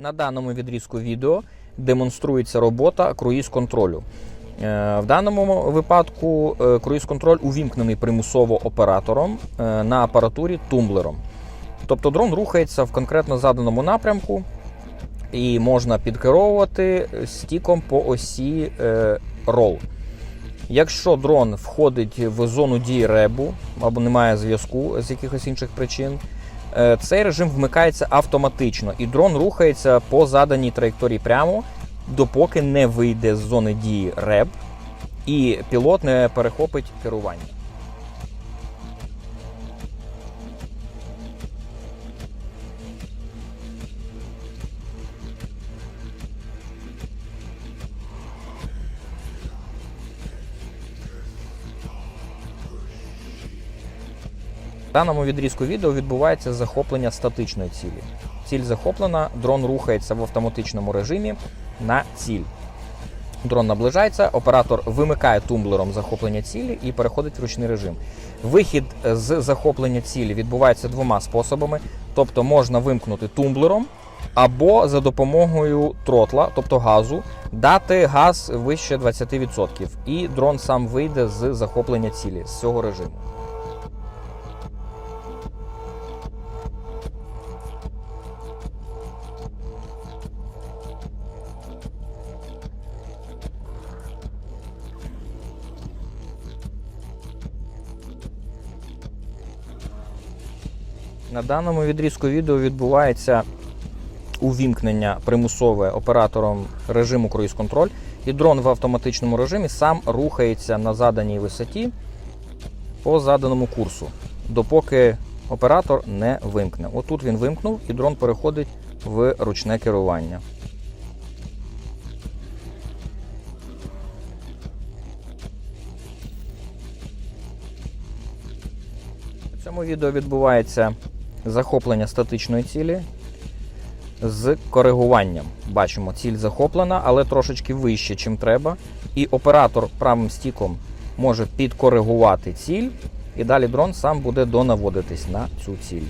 На даному відрізку відео демонструється робота круїз-контролю. Е, В даному випадку е, круїз-контроль увімкнений примусово оператором е, на апаратурі тумблером. Тобто дрон рухається в конкретно заданому напрямку і можна підкеровувати стіком по осі рол. Якщо дрон входить в зону дії ребу або немає зв'язку з якихось інших причин, цей режим вмикається автоматично, і дрон рухається по заданій траєкторії прямо, допоки не вийде з зони дії реб, і пілот не перехопить керування. Даному відрізку відео відбувається захоплення статичної цілі. Ціль захоплена, дрон рухається в автоматичному режимі на ціль. Дрон наближається, оператор вимикає тумблером захоплення цілі і переходить в ручний режим. Вихід з захоплення цілі відбувається двома способами: тобто можна вимкнути тумблером або за допомогою тротла, тобто газу, дати газ вище 20%, і дрон сам вийде з захоплення цілі з цього режиму. На даному відрізку відео відбувається увімкнення примусове оператором режиму круїз-контроль, і дрон в автоматичному режимі сам рухається на заданій висоті по заданому курсу, допоки оператор не вимкне. Отут він вимкнув, і дрон переходить в ручне керування. У цьому відео відбувається захоплення статичної цілі з коригуванням. Бачимо, ціль захоплена, але трошечки вище, чим треба. І оператор правим стіком може підкоригувати ціль, і далі дрон сам буде донаводитись на цю ціль.